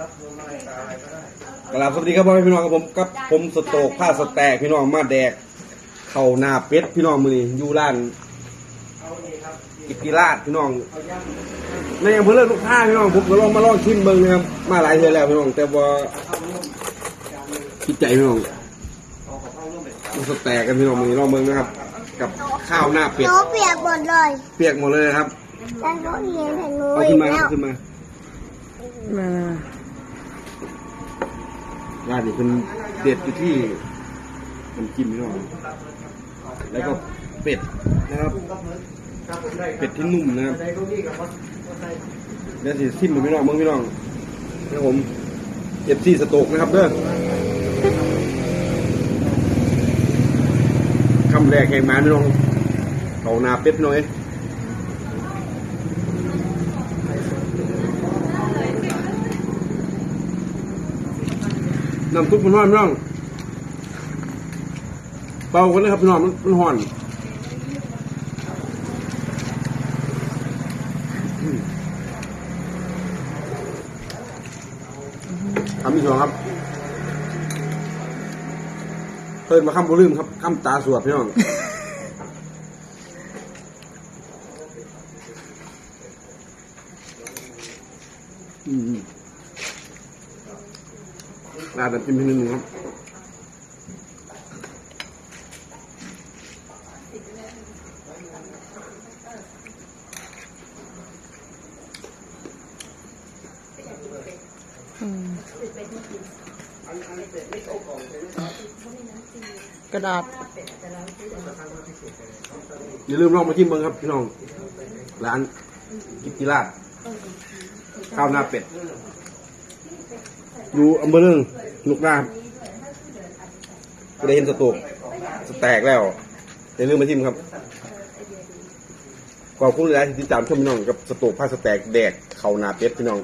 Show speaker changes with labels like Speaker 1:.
Speaker 1: กราบสวัสดีครับพ่อแม่พี่น้องครับผมกับผมสโตกผ้าสแตกพี่น้องมาแดกเข่าหน้าเป็ดพี่น้องมือนี้อยู่ร้านกิตติราชพี่น้องในอำเภอเลิศลูกค้าพี่น้องผมก็ลองมาลองชิมเบิ้งนะครับมาหลายเทื่อแล้วพี่น้องแต่ว่าคิดใจพี่น้องมันสแตกกันพี่น้องมือนี้ลองเบิ้งนะครับ กับข้าวหน้าเป็ด
Speaker 2: หนูเปียกหมดเลย
Speaker 1: เปียกหมดเลยครับ
Speaker 2: ฉันก็เรียนแต่หนู
Speaker 1: เอา
Speaker 2: อี
Speaker 1: ขึ้น
Speaker 2: ก
Speaker 1: มา
Speaker 2: แล้
Speaker 1: เอา
Speaker 2: ว
Speaker 1: ขึ้นมา
Speaker 3: มา
Speaker 1: ร้านนี้เป็นเด็ดอยู่ที่น้ำจิ้มพี่น้องแล้วก็เป็ดนะครับ เป็ดที่นุ่มนะครับเดี๋ยวสิซิมพี่น้องมืองพี่น้องนะครับผมเจ็บซี่สโตกนะครับเด้อคำแรกแข่งมาพี่น้องเขาหนาเป็ดน่อย น้ำซุปมันร้อนน้องเบากันนะครับพี่น้องมันมันห่อนคำที่สองครับเพิ่นมาคำบุลืมครับคำตาสวดพี่น้องอืม ราดน้ำจิ้มให้นิดนึงครับ
Speaker 3: อืมกระดาษ
Speaker 1: อย่าลืมลองมาชิมเบิ้งครับพี่น้อง ร้านกิตติราชข้าวหน้าเป็ด ดูอันเบอรื่องลูกนาครับก็ได้เห็นสตูกสแตกแล้วอย่าลืมมาทิมครับขอบคุณหลายที่ติดตามชมพี่น้องกับสตูกผ้าสแตกแดกเข่าหนาเป็ดพี่น้อง